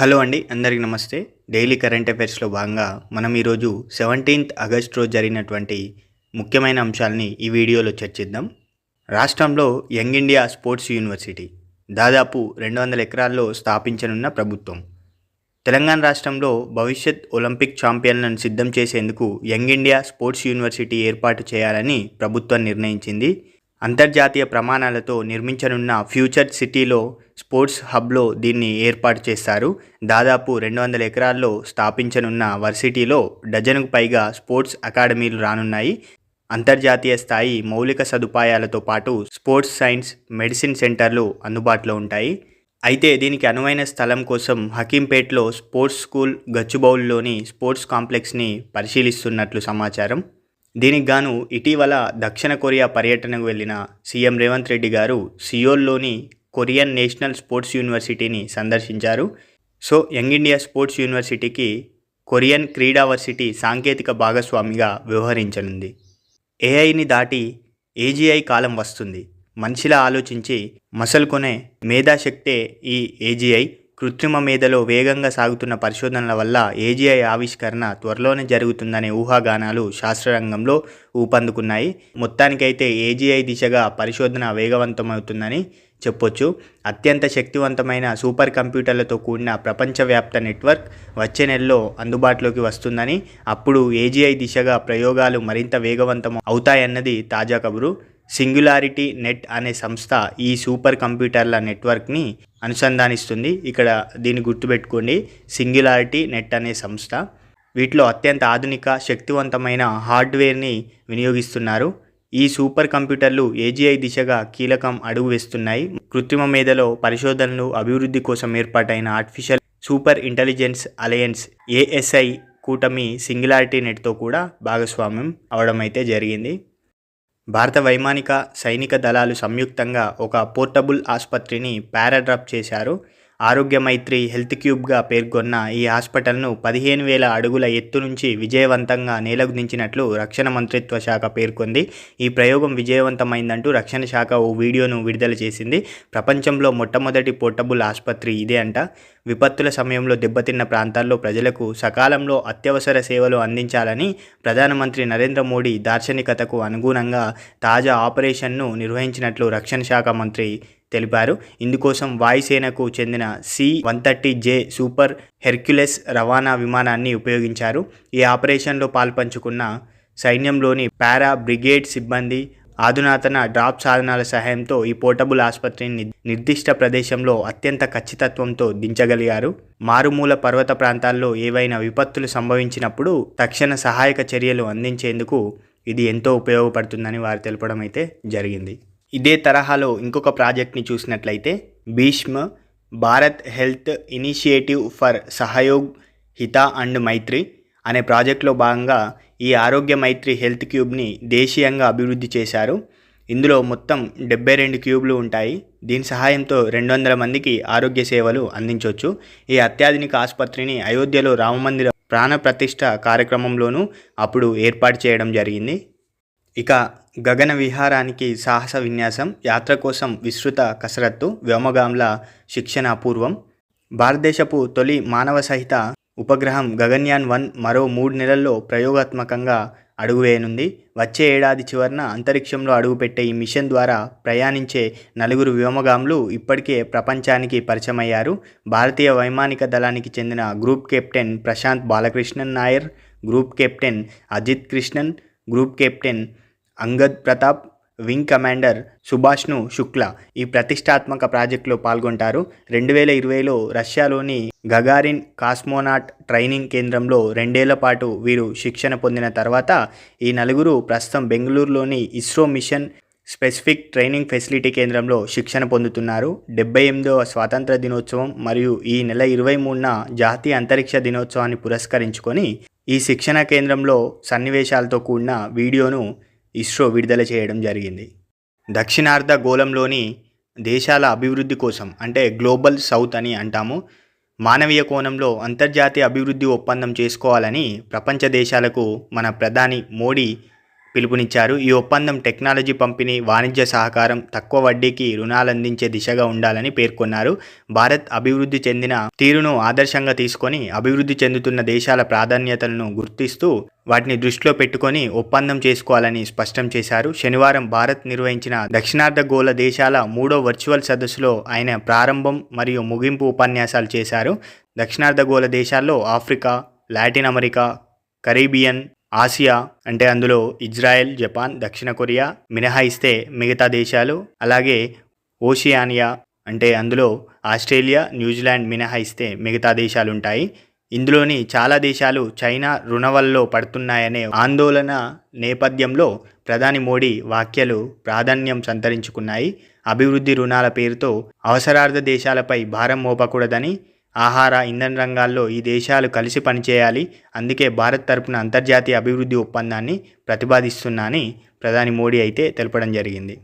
Hello అండి అందరికీ నమస్తే. డైలీ కరెంట్ అఫైర్స్లో భాగంగా మనం ఈరోజు సెవెంటీన్త్ ఆగస్ట్ రోజు జరిగినటువంటి ముఖ్యమైన అంశాలని ఈ వీడియోలో చర్చిద్దాం. రాష్ట్రంలో యంగ్ ఇండియా స్పోర్ట్స్ యూనివర్సిటీ దాదాపు రెండు వందల ఎకరాల్లో స్థాపించనున్న ప్రభుత్వం. తెలంగాణ రాష్ట్రంలో భవిష్యత్ ఒలింపిక్ ఛాంపియన్లను సిద్ధం చేసేందుకు యంగ్ ఇండియా స్పోర్ట్స్ యూనివర్సిటీ ఏర్పాటు చేయాలని ప్రభుత్వం నిర్ణయించింది. అంతర్జాతీయ ప్రమాణాలతో నిర్మించనున్న ఫ్యూచర్ సిటీలో స్పోర్ట్స్ హబ్లో దీన్ని ఏర్పాటు చేస్తారు దాదాపు రెండు వందల ఎకరాల్లో స్థాపించనున్న వర్సిటీలో డజనుకు పైగా స్పోర్ట్స్ అకాడమీలు రానున్నాయి. అంతర్జాతీయ స్థాయి మౌలిక సదుపాయాలతో పాటు స్పోర్ట్స్ సైన్స్ మెడిసిన్ సెంటర్లు అందుబాటులో ఉంటాయి. అయితే దీనికి అనువైన స్థలం కోసం హకీంపేట్లో స్పోర్ట్స్ స్కూల్ గచ్చుబౌల్లోని స్పోర్ట్స్ కాంప్లెక్స్ని పరిశీలిస్తున్నట్లు సమాచారం. దీనికి గాను ఇటీవల దక్షిణ కొరియా పర్యటనకు వెళ్ళిన సీఎం రేవంత్ రెడ్డి గారు సియోల్లోని కొరియన్ నేషనల్ స్పోర్ట్స్ యూనివర్సిటీని సందర్శించారు. సో యంగ్ ఇండియా స్పోర్ట్స్ యూనివర్సిటీకి కొరియన్ క్రీడావర్సిటీ సాంకేతిక భాగస్వామిగా వ్యవహరించనుంది. ఏఐని దాటి ఏజీఐ కాలం వస్తుంది. మనిషిలా ఆలోచించి మసలుకొనే మేధాశక్తే ఈ ఏజీఐ. కృత్రిమ మేధలో వేగంగా సాగుతున్న పరిశోధనల వల్ల ఏజీఐ ఆవిష్కరణ త్వరలోనే జరుగుతుందనే ఊహాగానాలు శాస్త్రరంగంలో ఊపందుకున్నాయి. మొత్తానికైతే ఏజీఐ దిశగా పరిశోధన వేగవంతమవుతుందని చెప్పొచ్చు. అత్యంత శక్తివంతమైన సూపర్ కంప్యూటర్లతో కూడిన ప్రపంచవ్యాప్త నెట్వర్క్ వచ్చే నెలలో అందుబాటులోకి వస్తుందని అప్పుడు ఏజీఐ దిశగా ప్రయోగాలు మరింత వేగవంతం అవుతాయన్నది తాజా కబురు. సింగులారిటీ నెట్ అనే సంస్థ ఈ సూపర్ కంప్యూటర్ల నెట్వర్క్ని అనుసంధానిస్తుంది. ఇక్కడ దీన్ని గుర్తుపెట్టుకోండి. సింగులారిటీ నెట్ అనే సంస్థ వీటిలో అత్యంత ఆధునిక శక్తివంతమైన హార్డ్వేర్ని వినియోగిస్తున్నారు. ఈ సూపర్ కంప్యూటర్లు ఏజీఐ దిశగా కీలకం అడుగు వేస్తున్నాయి. కృత్రిమ మేధలో పరిశోధనలు అభివృద్ధి కోసం ఏర్పాటైన artificial super intelligence alliance ASI కూటమి సింగులారిటీ నెట్తో కూడా భాగస్వామ్యం అవడం అయితే జరిగింది. భారత వైమానిక సైనిక దళాలు సంయుక్తంగా ఒక పోర్టబుల్ ఆసుపత్రిని పారాడ్రాప్ చేశారు. ఆరోగ్య మైత్రి హెల్త్ క్యూబ్గా పేర్కొన్న ఈ హాస్పిటల్ను పదిహేను వేల అడుగుల ఎత్తు నుంచి విజయవంతంగా నేలగుదించినట్లు రక్షణ మంత్రిత్వ శాఖ పేర్కొంది. ఈ ప్రయోగం విజయవంతమైందంటూ రక్షణ శాఖ ఓ వీడియోను విడుదల చేసింది. ప్రపంచంలో మొట్టమొదటి పోర్టబుల్ ఆసుపత్రి ఇదే అంట. విపత్తుల సమయంలో దెబ్బతిన్న ప్రాంతాల్లో ప్రజలకు సకాలంలో అత్యవసర సేవలు అందించాలని ప్రధానమంత్రి నరేంద్ర మోడీ దార్శనికతకు అనుగుణంగా తాజా ఆపరేషన్ను నిర్వహించినట్లు రక్షణ శాఖ మంత్రి తెలిపారు. ఇందుకోసం వాయుసేనకు చెందిన C one thirty J super Hercules రవాణా విమానాన్ని ఉపయోగించారు. ఈ ఆపరేషన్లో పాల్పంచుకున్న సైన్యంలోని పారా బ్రిగేడ్ సిబ్బంది ఆధునాతన డ్రాప్ సాధనాల సహాయంతో ఈ పోర్టబుల్ ఆసుపత్రిని నిర్దిష్ట ప్రదేశంలో అత్యంత ఖచ్చితత్వంతో దించగలిగారు. మారుమూల పర్వత ప్రాంతాల్లో ఏవైనా విపత్తులు సంభవించినప్పుడు తక్షణ సహాయక చర్యలు అందించేందుకు ఇది ఎంతో ఉపయోగపడుతుందని వారు తెలపడం అయితే జరిగింది. ఇదే తరహాలో ఇంకొక ప్రాజెక్ట్ని చూసినట్లయితే Bhishma Bharat health initiative for Sahyog Hita and Maitri అనే ప్రాజెక్ట్లో భాగంగా ఈ ఆరోగ్య మైత్రి హెల్త్ క్యూబ్ని దేశీయంగా అభివృద్ధి చేశారు. ఇందులో మొత్తం డెబ్బై రెండు క్యూబ్లు ఉంటాయి. దీని సహాయంతో రెండు వందల మందికి ఆరోగ్య సేవలు అందించవచ్చు ఈ అత్యాధునిక ఆసుపత్రిని అయోధ్యలో రామమందిర ప్రాణప్రతిష్ట కార్యక్రమంలోనూ అప్పుడు ఏర్పాటు చేయడం జరిగింది. ఇక గగన విహారానికి సాహస విన్యాసం యాత్ర కోసం విస్తృత కసరత్తు వ్యోమగాంల శిక్షణ అపూర్వం భారతదేశపు తొలి మానవ సహిత ఉపగ్రహం గగన్యాన్ వన్ మరో మూడు నెలల్లో ప్రయోగాత్మకంగా అడుగువేయనుంది వచ్చే ఏడాది చివరన అంతరిక్షంలో అడుగుపెట్టే ఈ మిషన్ ద్వారా ప్రయాణించే నలుగురు వ్యోమగాములు ఇప్పటికే ప్రపంచానికి పరిచయమయ్యారు. భారతీయ వైమానిక దళానికి చెందిన group captain Prashanth Balakrishnan Nair group captain Ajit Krishnan group captain Angad Pratap wing commander సుభాష్ను Shukla ఈ ప్రతిష్టాత్మక ప్రాజెక్టులో పాల్గొంటారు. రెండు వేల ఇరవైలో రష్యాలోని గగారిన్ కాస్మోనాట్ ట్రైనింగ్ కేంద్రంలో రెండేళ్ళ పాటు వీరు శిక్షణ పొందిన తర్వాత ఈ నలుగురు ప్రస్తుతం బెంగళూరులోని ISRO mission specific training facility కేంద్రంలో శిక్షణ పొందుతున్నారు. డెబ్బై ఎనిమిదవ స్వాతంత్ర దినోత్సవం మరియు ఈ నెల ఇరవై మూడున జాతీయ అంతరిక్ష దినోత్సవాన్ని పురస్కరించుకొని ఈ శిక్షణ కేంద్రంలో సన్నివేశాలతో కూడిన వీడియోను ఇస్రో విడుదల చేయడం జరిగింది. దక్షిణార్ధ గోళంలోని దేశాల అభివృద్ధి కోసం అంటే గ్లోబల్ సౌత్ అని అంటాము మానవీయ కోణంలో అంతర్జాతీయ అభివృద్ధి ఒప్పందం చేసుకోవాలని ప్రపంచ దేశాలకు మన ప్రధాని మోడీ పిలుపునిచ్చారు. ఈ ఒప్పందం టెక్నాలజీ పంపిణీ వాణిజ్య సహకారం తక్కువ వడ్డీకి రుణాలు అందించే దిశగా ఉండాలని పేర్కొన్నారు. భారత్ అభివృద్ధి చెందిన తీరును ఆదర్శంగా తీసుకొని అభివృద్ధి చెందుతున్న దేశాల ప్రాధాన్యతలను గుర్తిస్తూ వాటిని దృష్టిలో పెట్టుకొని ఒప్పందం చేసుకోవాలని స్పష్టం చేశారు. శనివారం భారత్ నిర్వహించిన దక్షిణార్ధగోళ దేశాల మూడో వర్చువల్ సదస్సులో ఆయన ప్రారంభం మరియు ముగింపు ఉపన్యాసాలు చేశారు. దక్షిణార్ధగోళ దేశాల్లో Africa Latin America Caribbean Asia అంటే అందులో ఇజ్రాయెల్ జపాన్ దక్షిణ కొరియా మినహాయిస్తే మిగతా దేశాలు అలాగే ఓషియానియా అంటే అందులో ఆస్ట్రేలియా న్యూజిలాండ్ మినహాయిస్తే మిగతా దేశాలు ఉంటాయి ఇందులోని చాలా దేశాలు చైనా రుణవల్లో పడుతున్నాయనే ఆందోళన నేపథ్యంలో ప్రధాని మోడీ వ్యాఖ్యలు ప్రాధాన్యం సంతరించుకున్నాయి. అభివృద్ధి రుణాల పేరుతో అవసరార్థ దేశాలపై భారం మోపకూడదని ఆహార ఇంధన రంగాల్లో ఈ దేశాలు కలిసి పనిచేయాలి. అందుకే భారత్ తరపున అంతర్జాతీయ అభివృద్ధి ఒప్పందాన్ని ప్రతిపాదిస్తున్నా అని ప్రధాని మోడీ అయితే తెలపడం జరిగింది.